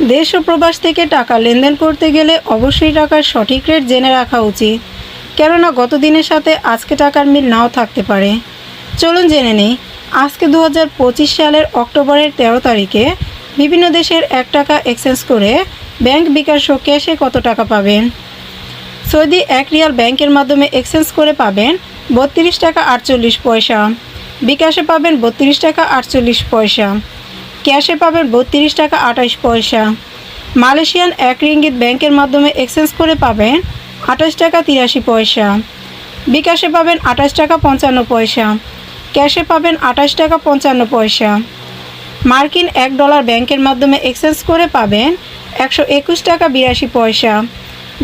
দেশ ও প্রবাস থেকে টাকা লেনদেন করতে গেলে অবশ্যই টাকার সঠিক রেট জেনে রাখা উচিত। কেননা গত দিনের সাথে আজকে টাকার মিল নাও থাকতে পারে। চলুন জেনে নেই, আজকে দু হাজার পঁচিশ সালের অক্টোবরের তেরো তারিখে বিভিন্ন দেশের এক টাকা এক্সচেঞ্জ করে ব্যাংক বিকাশ ও ক্যাশে কত টাকা পাবেন? সৌদি এক রিয়াল ব্যাংকের মাধ্যমে এক্সচেঞ্জ করে পাবেন বত্রিশ টাকা আটচল্লিশ পয়সা। বিকাশে পাবেন বত্রিশ টাকা আটচল্লিশ পয়সা। ক্যাশে পাবেন বত্রিশ টাকা আঠাশ পয়সা। মালয়েশিয়ান এক রিঙ্গিত ব্যাংকের মাধ্যমে এক্সচেঞ্জ করে পাবেন আঠাশ টাকা তিরাশি পয়সা। বিকাশে পাবেন আঠাশ টাকা পঞ্চান্ন পয়সা। ক্যাশে পাবেন আঠাশ টাকা পঞ্চান্ন পয়সা। মার্কিন এক ডলার ব্যাংকের মাধ্যমে এক্সচেঞ্জ করে পাবেন একশো একুশ টাকা বিরাশি পয়সা।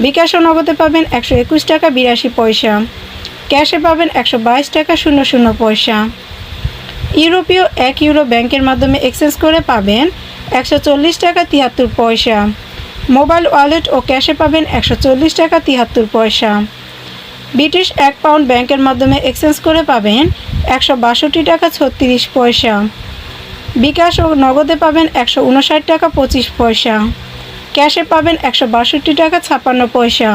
বিকাশ নগদে পাবেন একশো একুশ টাকা বিরাশি পয়সা। ক্যাশে পাবেন একশো বাইশ টাকা শূন্য শূন্য পয়সা। ইউরোপীয় এক ইউরো ব্যাংকের মাধ্যমে এক্সচেঞ্জ করে পাবেন একশো চল্লিশ টাকা তিয়াত্তর পয়সা। মোবাইল ওয়ালেট ও ক্যাশে পাবেন একশো চল্লিশ টাকা তিয়াত্তর পয়সা। ব্রিটিশ এক পাউন্ড ব্যাংকের মাধ্যমে এক্সচেঞ্জ করে পাবেন একশো বাষট্টি টাকা ছত্রিশ পয়সা। বিকাশ ও নগদে পাবেন একশো উনষাট টাকা পঁচিশ পয়সা। ক্যাশে পাবেন একশো বাষট্টি টাকা ছাপ্পান্ন পয়সা।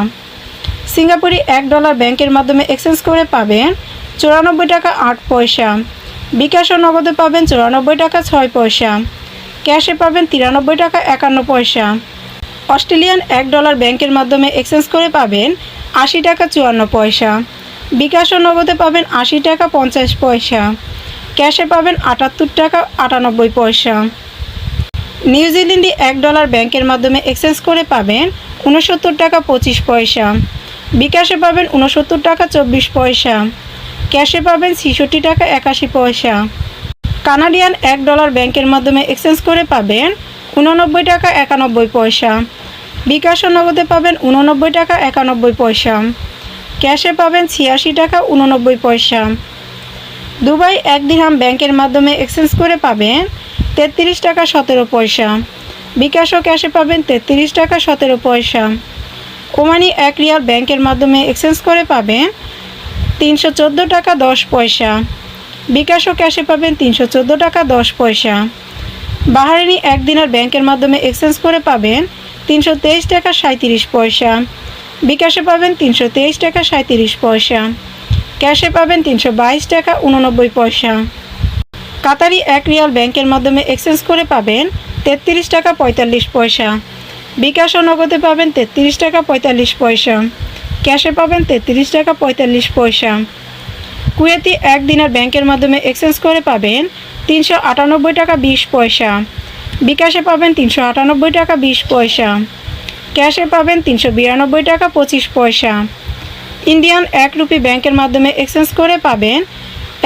সিঙ্গাপুরি এক ডলার ব্যাংকের মাধ্যমে এক্সচেঞ্জ করে পাবেন চুরানব্বই টাকা আট পয়সা। বিকাশ ও নগদে পাবেন চুরানব্বই টাকা ছয় পয়সা। ক্যাশে পাবেন তিরানব্বই টাকা একান্ন পয়সা। অস্ট্রেলিয়ান এক ডলার ব্যাংকের মাধ্যমে এক্সচেঞ্জ করে পাবেন আশি টাকা চুয়ান্ন পয়সা। বিকাশ ও নগদে পাবেন আশি টাকা পঞ্চাশ পয়সা। ক্যাশে পাবেন আটাত্তর টাকা আটানব্বই পয়সা। নিউজিল্যান্ডে এক ডলার ব্যাংকের মাধ্যমে এক্সচেঞ্জ করে পাবেন উনসত্তর টাকা পঁচিশ পয়সা। বিকাশে পাবেন উনসত্তর টাকা চব্বিশ পয়সা। ক্যাশে পাবেন ছেষট্টি টাকা একাশি পয়সা। কানাডিয়ান এক ডলার ব্যাংকের মাধ্যমে এক্সচেঞ্জ করে পাবেন উননব্বই টাকা একানব্বই পয়সা। বিকাশ নগদে পাবেন উননব্বই টাকা একানব্বই পয়সা। ক্যাশে পাবেন ছিয়াশি টাকা উননব্বই পয়সা। দুবাই এক দিরহাম ব্যাংকের মাধ্যমে এক্সচেঞ্জ করে পাবেন তেত্রিশ টাকা সতেরো পয়সা। বিকাশ ও ক্যাশে পাবেন তেত্রিশ টাকা সতেরো পয়সা। ওমানি এক রিয়াল ব্যাংকের মাধ্যমে এক্সচেঞ্জ করে পাবেন তিনশো চোদ্দ টাকা দশ পয়সা। বিকাশ ও ক্যাশে পাবেন তিনশো চোদ্দ টাকা দশ পয়সা। বাহারিনী এক দিনের ব্যাংকের মাধ্যমে এক্সচেঞ্জ করে পাবেন তিনশো তেইশ টাকা সাঁত্রিশ পয়সা। বিকাশে পাবেন তিনশো তেইশ টাকা সাঁত্রিশ পয়সা। ক্যাশে পাবেন তিনশো বাইশ টাকা উননব্বই পয়সা। কাতারি এক রিয়াল ব্যাংকের মাধ্যমে এক্সচেঞ্জ করে পাবেন তেত্রিশ টাকা পঁয়তাল্লিশ পয়সা। বিকাশ ও নগদে পাবেন তেত্রিশ টাকা পঁয়তাল্লিশ পয়সা। ক্যাশে পাবেন তেত্রিশ টাকা পঁয়তাল্লিশ পয়সা। কুয়েতি এক দিনের ব্যাংকের মাধ্যমে এক্সচেঞ্জ করে পাবেন তিনশো আটানব্বই টাকা বিশ পয়সা। বিকাশে পাবেন তিনশো আটানব্বই টাকা বিশ পয়সা। ক্যাশে পাবেন তিনশো বিরানব্বই টাকা পঁচিশ পয়সা। ইন্ডিয়ান এক রুপি ব্যাংকের মাধ্যমে এক্সচেঞ্জ করে পাবেন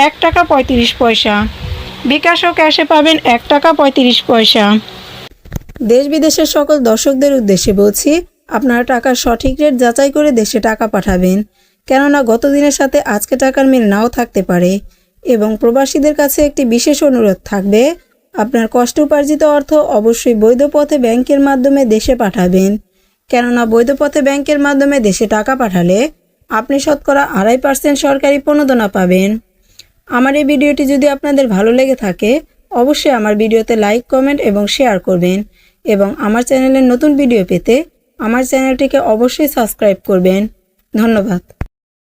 এক টাকা পঁয়ত্রিশ পয়সা। বিকাশ ও ক্যাশে পাবেন এক টাকা পঁয়ত্রিশ পয়সা। দেশ বিদেশের সকল দর্শকদের উদ্দেশ্যে বলছি আপনারা টাকার সঠিক রেট যাচাই করে দেশে টাকা পাঠাবেন। কেননা গত দিনের সাথে আজকে টাকার মিল নাও থাকতে পারে। এবং প্রবাসীদের কাছে একটি বিশেষ অনুরোধ থাকবে, আপনার কষ্ট উপার্জিত অর্থ অবশ্যই বৈধ পথে ব্যাংকের মাধ্যমে দেশে পাঠাবেন। কেননা বৈধ পথে ব্যাংকের মাধ্যমে দেশে টাকা পাঠালে আপনি শতকরা আড়াই পার্সেন্ট সরকারি প্রণোদনা পাবেন। আমার এই ভিডিওটি যদি আপনাদের ভালো লেগে থাকে, অবশ্যই আমার ভিডিওতে লাইক কমেন্ট এবং শেয়ার করবেন। এবং আমার চ্যানেলের নতুন ভিডিও পেতে আমার চ্যানেলটিকে অবশ্যই সাবস্ক্রাইব করবেন। ধন্যবাদ।